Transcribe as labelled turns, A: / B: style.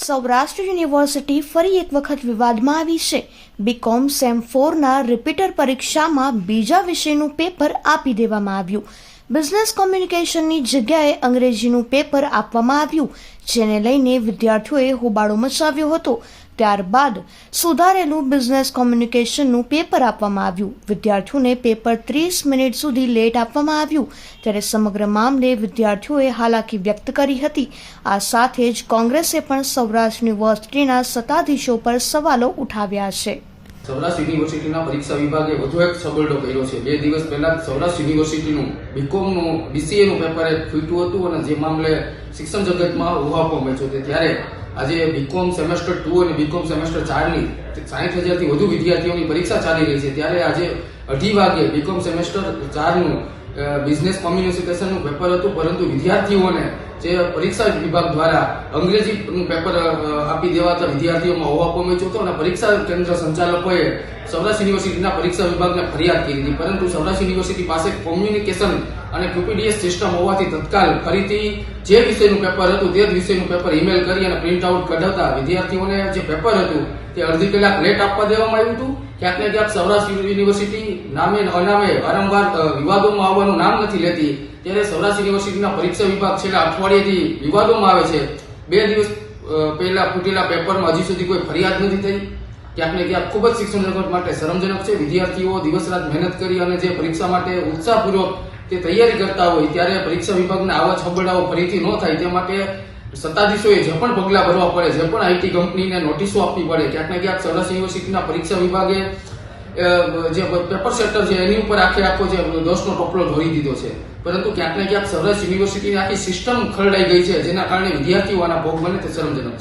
A: Saurashtra university ફરી એક વખત વિવાદમાં આવી છે. બીકોમ સેમ ફોરના રિપીટર પરીક્ષામાં બીજા વિષયનું પેપર આપી દેવામાં આવ્યું. બિઝનેસ કોમ્યુનિકેશનની જગ્યાએ અંગ્રેજીનું પેપર આપવામાં આવ્યું, જેને લઈને વિદ્યાર્થીઓએ હોબાળો મચાવ્યો હતો. ત્યારબાદ સુધારેલું બિઝનેસ કોમ્યુનિકેશનનું પેપર આપવામાં આવ્યું. વિદ્યાર્થીઓને પેપર ત્રીસ મિનિટ સુધી લેટ આપવામાં આવ્યું. ત્યારે સમગ્ર મામલે વિદ્યાર્થીઓએ હાલાકી વ્યક્ત કરી હતી. આ સાથે જ કોંગ્રેસે પણ સૌરાષ્ટ્ર યુનિવર્સિટીના સત્તાધીશો પર સવાલો ઉઠાવ્યા છે.
B: સૌરાષ્ટ્ર યુનિવર્સિટીના પરીક્ષા વિભાગે વધુ એક છબરડો કર્યો છે. બે દિવસ પહેલા સૌરાષ્ટ્ર યુનિવર્સિટીનું બીકોમનું બીસીએનું પેપર એક ફૂટ્યું હતું અને જે મામલે શિક્ષણ જગતમાં ઉહાપો મચ્યો છે. ત્યારે આજે બીકોમ સેમેસ્ટર ટુ અને બીકોમ સેમેસ્ટર ચારની સાઠ હજારથી વધુ વિદ્યાર્થીઓની પરીક્ષા ચાલી રહી છે. ત્યારે આજે અઢી વાગે બીકોમ સેમેસ્ટર ચારનું બિઝનેસ કોમ્યુનિકેશનનું પેપર હતું, પરંતુ વિદ્યાર્થીઓને જે પરીક્ષા વિભાગ દ્વારા અંગ્રેજીનું પેપર આપી દેવાતા વિદ્યાર્થીઓમાં હોવા પામ્યો હતો અને પરીક્ષા કેન્દ્ર સંચાલકોએ સૌરાષ્ટ્ર યુનિવર્સિટીના પરીક્ષા વિભાગને ફરિયાદ કરી હતી પરંતુ સૌરાષ્ટ્ર યુનિવર્સિટી પાસે કોમ્યુનિકેશન અને ક્યુપીડીએસ સિસ્ટમ હોવાથી તત્કાલ ફરીથી જે વિષયનું પેપર હતું તે જ વિષયનું પેપર ઈમેલ કરી અને પ્રિન્ટ આઉટ કઢાવતા વિદ્યાર્થીઓને જે પેપર હતું તે અડધી કલાક લેટ આપવા દેવામાં આવ્યું હતું. ક્યાંક ને ક્યાંક સૌરાષ્ટ્ર યુનિવર્સિટી નામે અનામે વારંવાર વિવાદોમાં આવવાનું નામ નથી લેતી. ત્યારે સૌરાષ્ટ્ર યુનિવર્સિટીના પરીક્ષા વિભાગ છેલ્લા અઠવાડિયેથી વિવાદોમાં આવે છે. બે દિવસ પહેલા ફૂટેલા પેપરમાં હજી સુધી કોઈ ફરિયાદ નથી થઈ. ક્યાંક ને ક્યાંક ખૂબ જ શિક્ષણ જગત માટે શરમજનક છે. વિદ્યાર્થીઓ દિવસ રાત મહેનત કરી અને જે પરીક્ષા માટે ઉત્સાહપૂર્વક તે તૈયારી કરતા હોય ત્યારે પરીક્ષા વિભાગના આવા છબડાઓ ફરીથી ન થાય. તે માટે સત્તાધીશોએ જે પણ પગલાં ભરવા પડે, જે પણ આઈટી કંપનીને નોટિસો આપવી પડે, ક્યાંક ને ક્યાંક સરસ યુનિવર્સિટીના પરીક્ષા વિભાગે જે પેપર સેટર છે એની ઉપર આખે આખો જે દોષનો ટોપલો ધોરી દીધો છે. પરંતુ ક્યાંક ને ક્યાંક સરસ યુનિવર્સિટીની આખી સિસ્ટમ ખરડાઈ ગઈ છે, જેના કારણે વિદ્યાર્થીઓ આના ભોગ બને તે શરમજનક છે.